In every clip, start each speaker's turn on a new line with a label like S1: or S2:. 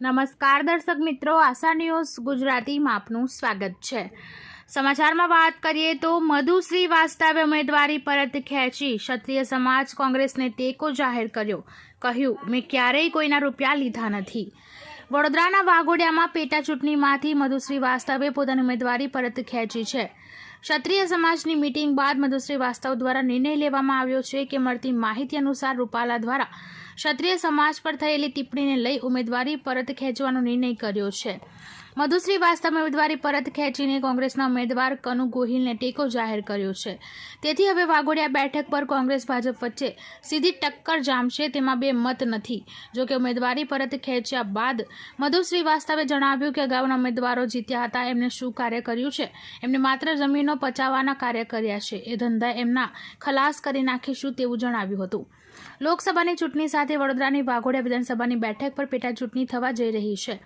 S1: નમસ્કાર દર્શક મિત્રો, આશા ન્યૂઝ ગુજરાતીમાં આપનું સ્વાગત છે. સમાચારમાં વાત કરીએ તો મધુ શ્રીવાસ્તવે ઉમેદવારી પરત ખેંચી ક્ષત્રિય સમાજ કોંગ્રેસને ટેકો જાહેર કર્યો. કહ્યું, મેં ક્યારેય કોઈના રૂપિયા લીધા નથી. વડોદરાના વાઘોડિયામાં પેટા ચૂંટણીમાંથી મધુ શ્રીવાસ્તવે પોતાની ઉમેદવારી પરત ખેંચી છે. ક્ષત્રિય સમાજની મીટિંગ બાદ મધુ શ્રીવાસ્તવ દ્વારા નિર્ણય લેવામાં આવ્યો છે કે મળતી માહિતી અનુસાર રૂપાલા દ્વારા ક્ષત્રિય સમાજ પર થયેલી ટિપ્પણીને લઈ ઉમેદવારી પરત ખેંચવાનો નિર્ણય કર્યો છે. મધુ વાસ્તવમાં ઉમેદવારી પરત ખેંચીને કોંગ્રેસના ઉમેદવાર કનુ ગોહિલને ટેકો જાહેર કર્યો છે. તેથી હવે વાઘોડિયા બેઠક પર કોંગ્રેસ ભાજપ વચ્ચે સીધી ટક્કર જામશે તેમાં બે મત નથી. જોકે ઉમેદવારી પરત ખેંચ્યા બાદ મધુ શ્રીવાસ્તવે જણાવ્યું કે અગાઉના ઉમેદવારો જીત્યા હતા એમને શું કાર્ય કર્યું છે? એમને માત્ર જમીનો પચાવવાના કાર્ય કર્યા છે. એ ધંધા એમના ખલાસ કરી નાખીશું તેવું જણાવ્યું હતું. લોકસભાની ચૂંટણી સાથે વડોદરાની વાઘોડિયા વિધાનસભાની બેઠક પર પેટા ચૂંટણી થવા જઈ રહી છે.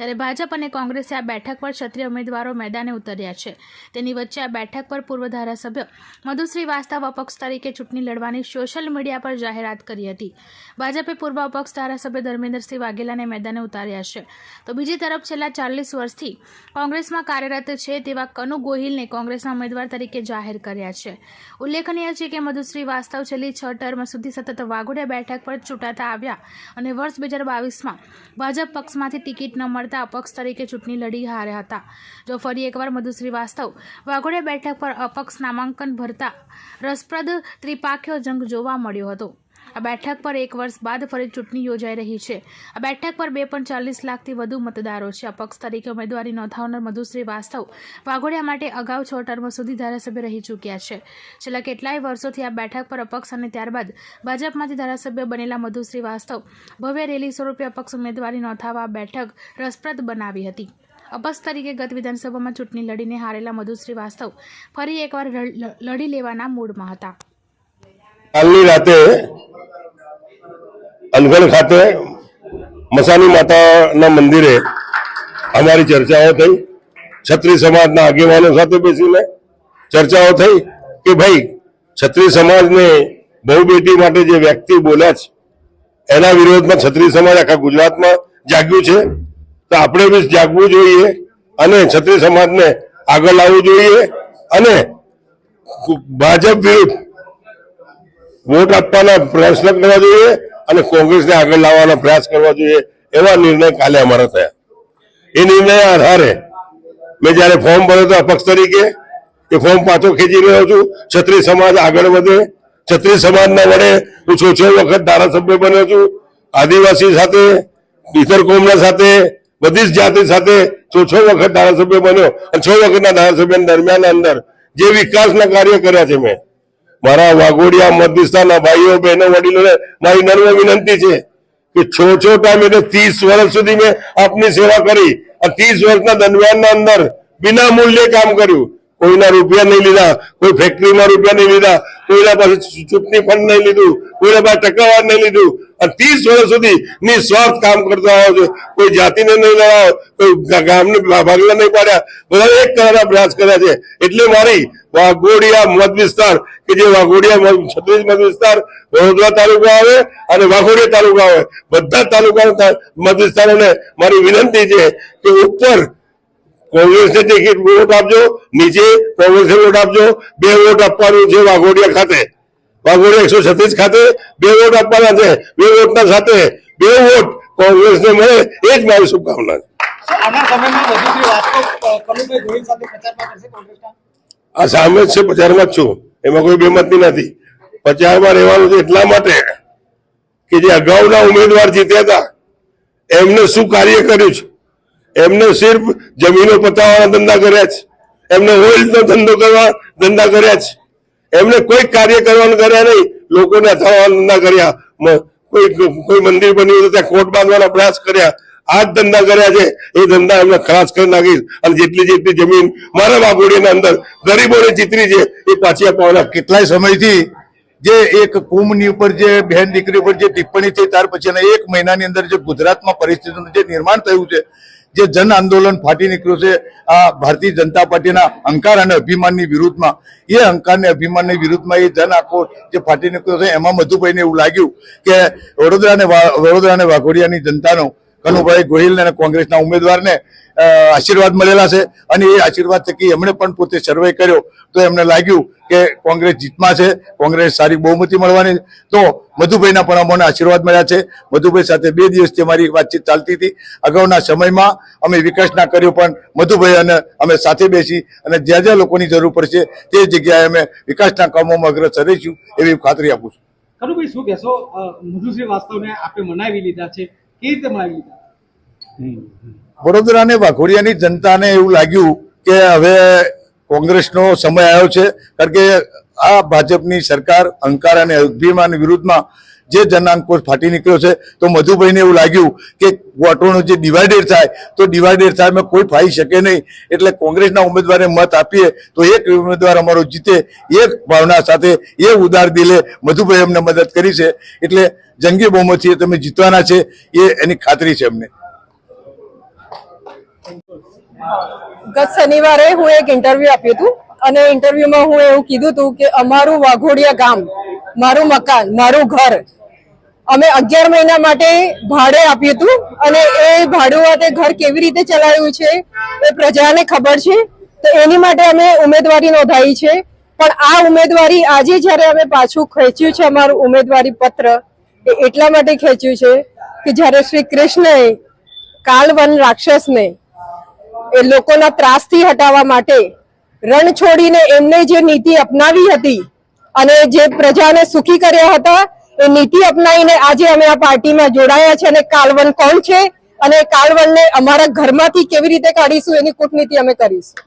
S1: ત્યારે ભાજપ અને કોંગ્રેસે આ બેઠક પર ક્ષત્રિય ઉમેદવારો મેદાને ઉતર્યા છે. તેની વચ્ચે આ બેઠક પર પૂર્વ ધારાસભ્ય મધુ શ્રીવાસ્તવ અપક્ષ તરીકે ચૂંટણી લડવાની સોશિયલ મીડિયા પર જાહેરાત કરી હતી. ભાજપે પૂર્વ અપક્ષ ધારાસભ્ય ધર્મેન્દ્રસિંહ વાઘેલાને મેદાને ઉતાર્યા છે. તો બીજી તરફ છેલ્લા ચાલીસ વર્ષથી કોંગ્રેસમાં કાર્યરત છે તેવા કનુ ગોહિલને કોંગ્રેસના ઉમેદવાર તરીકે જાહેર કર્યા છે. ઉલ્લેખનીય છે કે મધુ શ્રીવાસ્તવ છેલ્લી છ ટર્મ સુધી સતત વાઘોડિયા બેઠક પર ચૂંટાતા આવ્યા અને વર્ષ બે હજાર બાવીસમાં ભાજપ પક્ષમાંથી ટિકિટ ન મળતા અપક્ષ તરીકે ચૂંટણી લડી હાર્યા હતા. જો ફરી એકવાર મધુ શ્રીવાસ્તવ વાઘોડિયા બેઠક પર અપક્ષ નામાંકન ભરતા રસપ્રદ ત્રિપાખ્યો જંગ જોવા મળ્યો હતો. આ બેઠક પર એક વર્ષ બાદ ફરી ચૂંટણી યોજાઈ રહી છે. આ બેઠક પર બે પણ ચાલીસ લાખથી વધુ મતદારો છે. અપક્ષ તરીકે ઉમેદવારી નોંધાવનાર મધુ શ્રીવાસ્તવ વાઘોડિયા માટે અગાઉ છ ટર્મ સુધી ધારાસભ્ય રહી ચૂક્યા છે. છેલ્લા કેટલાય વર્ષોથી આ બેઠક પર અપક્ષ અને ત્યારબાદ ભાજપમાંથી ધારાસભ્ય બનેલા મધુ શ્રીવાસ્તવ ભવ્ય રેલી સ્વરૂપે અપક્ષ ઉમેદવારી નોંધાવવા બેઠક રસપ્રદ બનાવી હતી. અપક્ષ તરીકે ગત વિધાનસભામાં ચૂંટણી લડીને હારેલા મધુ શ્રીવાસ્તવ ફરી એકવાર લડી લેવાના મૂડમાં હતા.
S2: કાલની રાતે અનગઢ ખાતે મસાની માતાના મંદિરે અમારી ચર્ચાઓ થઈ. છત્રી સમાજના આગેવાનો સાથે બેસીને ચર્ચાઓ થઈ કે ભાઈ, છત્રી સમાજને બહુ બેટી માટે જે વ્યક્તિ બોલ્યા છે, એના વિરોધમાં છત્રી સમાજ આખા ગુજરાતમાં જાગ્યું છે. તો આપણે બી જાગવું જોઈએ અને છત્રી સમાજને આગળ લાવવું જોઈએ અને ભાજપ વિરુદ્ધ વોટ આપવાના પ્રયત્ન કરવા જોઈએ. અને કોંગ્રેસને આગળ લાવવાનો પ્રયાસ કરવા જોઈએ એવા નિર્ણય કાલે અમારા થયા. એ નિર્ણય આધારે મેં જયારે ફોર્મ ભર્યો હતો અપક્ષ તરીકે, એ ફોર્મ પાછો ખેંચી રહ્યો છું. છત્રી સમાજ આગળ વધે. છત્રી સમાજના વડે હું છોછો વખત ધારાસભ્ય બન્યો છું. આદિવાસી સાથે ઇતર કોમના સાથે, બધી જ જાતિ સાથે છોછો વખત ધારાસભ્ય બન્યો. અને છ વખતના ધારાસભ્ય દરમિયાન અંદર જે વિકાસના કાર્ય કર્યા છે મેં મારા વાઘોડિયા વિસ્તારના ભાઈઓ, બહેનો, વડીલોને મારી નર્મ વિનંતી છે કે છો છો ટાઈમ એટલે ત્રીસ વર્ષ સુધી મેં આપની સેવા કરી. આ ત્રીસ વર્ષના દરમિયાનના અંદર વિના મૂલ્યે કામ કર્યું. કોઈના રૂપિયા નહીં લીધા, કોઈ ફેક્ટરીમાં રૂપિયા નહીં લીધા, કોઈના પાસે ચૂંટણી ફંડ નહીં લીધું, કોઈના પાસે ટકાવાર નહીં લીધું. અને ત્રીસ વર્ષ સુધી નિસ્વાર્થ કામ કરતો આવ્યો છે. કોઈ જાતિને નહીં લડાયો કોઈ ગામને ભાગલા નહીં પાડ્યા. બધા એક કરવાના પ્રયાસ કર્યા છે. એટલે મારી વાઘોડિયા મત વિસ્તાર, કે જે વાઘોડિયા છત્રીસ મત વિસ્તાર વડોદરા તાલુકા આવે અને વાઘોડિયા તાલુકા આવે. બધા તાલુકા મત વિસ્તારોને મારી વિનંતી છે કે ઉપર કોંગ્રેસને ટિકિટ વોટ આપજો, નીચે કોંગ્રેસને વોટ આપજો. બે વોટ આપવાનું છે વાઘોડિયા ખાતે. વાઘોડિયા એકસો છત્રીસ ખાતે બે વોટ આપવાના છે. બે વોટના સાથે બે વોટ કોંગ્રેસને મળે એ જ મારી શુભકામના છે. આ સામે જ છે પ્રચારમાં જ છું. એમાં કોઈ બેમતની નથી. પ્રચારમાં રહેવાનું છે એટલા માટે કે જે અગાઉના ઉમેદવાર જીત્યા હતા એમને શું કાર્ય કર્યું છે? એમને સિર્ફ જમીનો પતાવવાના ધંધા કર્યા છે. એમને ઓઇલનો ધંધો કરવા ધંધા કર્યા છે. એમને કોઈ કાર્ય કરવાનું કર્યા નહીં. લોકોને અથડાવવાના ધંધા કર્યા. કોઈ કોઈ મંદિર બન્યું ત્યાં કોટ બાંધવાના પ્રયાસ કર્યા. આ ધંધા કર્યા છે. એ ધંધા એમને ખલાસ કરી નાખીશ. અને જેટલી જેટલી જમીન મારા વાઘોડીના અંદર ગરીબોને ચિતરી છે, એ પાછી આપવાના.
S3: કેટલાય સમયથી જે એક કુંભની ઉપર જે બહેન દીકરી ઉપર જે ટિપ્પણી થઈ, ત્યાર પછીના એક મહિનાની અંદર જે ગુજરાતમાં પરિસ્થિતિનું જે નિર્માણ થયું છે જે જન આંદોલન ફાટી નીકળ્યું છે, આ ભારતીય જનતા પાર્ટીના અહંકાર અને અભિમાનની વિરુદ્ધમાં. એ અહંકાર અને અભિમાનની વિરુદ્ધમાં એ જન આખો જે ફાટી નીકળ્યો છે, એમાં મધુભાઈને એવું લાગ્યું કે વડોદરા અને વડોદરા અને વાઘોડિયાની જનતાનો, કનુભાઈ ગોહિલ અને કોંગ્રેસના ઉમેદવારને આશીર્વાદ મળેલા છે અને એ આશીર્વાદ થકી એમણે પણ પોતે સર્વે કર્યો. તો એમને લાગ્યું કે કોંગ્રેસ જીતમાં છે કોંગ્રેસ સારી બહુમતી મળવાની. તો મધુભાઈના પણ અમને આશીર્વાદ મળ્યા છે. મધુભાઈ સાથે બે દિવસથી અમારી વાતચીત ચાલતી હતી. અગાઉના સમયમાં અમે વિકાસના કર્યો પણ મધુભાઈ અને અમે સાથે બેસી અને જ્યાં જ્યાં લોકોની જરૂર પડશે તે જગ્યાએ અમે વિકાસના કામોમાં અગ્રસર રહીશું એવી ખાતરી આપું છું.
S4: કનુભાઈ શું કહેશો? મધુશ્રી વાસ્તવને આપે મનાવી લીધા છે કેવી રીતે મનાવી લીધા?
S3: વડોદરા અને વાઘોડિયાની જનતાને એવું લાગ્યું કે હવે કોંગ્રેસનો સમય આવ્યો છે, કારણ કે આ ભાજપની સરકાર અહંકાર અને અભિમાન વિરુદ્ધમાં જે જનાંકોશ ફાટી નીકળ્યો છે, તો મધુભાઈને એવું લાગ્યું કે વોટોનું જે ડિવાઇડેડ થાય, તો ડિવાઇડેડ અમે કોઈ ફાઈ શકે નહીં. એટલે કોંગ્રેસના ઉમેદવારને મત આપીએ, તો એક ઉમેદવાર અમારો જીતે, એક ભાવના સાથે, એ ઉદાર દિલે મધુભાઈ અમને મદદ કરી છે. એટલે જંગી બહુમતીએ તમે જીતવાના છે, એ એની ખાતરી છે અમને.
S5: ગત શનિવારે હું એક ઇન્ટરવ્યુ આપ્યું હતું અને ઇન્ટરવ્યુમાં હું એવું કીધું હતું કે અમારું વાઘોડિયા ગામ, મારું મકાન, મારું ઘર અમે અગિયાર મહિના માટે ભાડે આપ્યું હતું અને એ ભાડું માટે ઘર કેવી રીતે ચલાવ્યું છે એ પ્રજાને ખબર છે. તો એની માટે અમે ઉમેદવારી નોંધાવી છે. પણ આ ઉમેદવારી આજે જ્યારે અમે પાછું ખેંચ્યું છે અમારું ઉમેદવારી પત્ર, એ એટલા માટે ખેંચ્યું છે કે જ્યારે શ્રી કૃષ્ણએ કાલવન રાક્ષસને એ લોકોના ત્રાસથી હટાવવા માટે રણ છોડીને એમને જે નીતિ અપનાવી હતી અને જે પ્રજાને સુખી કર્યા હતા, એ નીતિ અપનાવીને આજે અમે આ પાર્ટીમાં જોડાયા છે અને કાલવન કોણ છે અને કાલવનને અમારા ઘરમાંથી કેવી રીતે કાઢીશું એની કૂટનીતિ અમે કરીશું.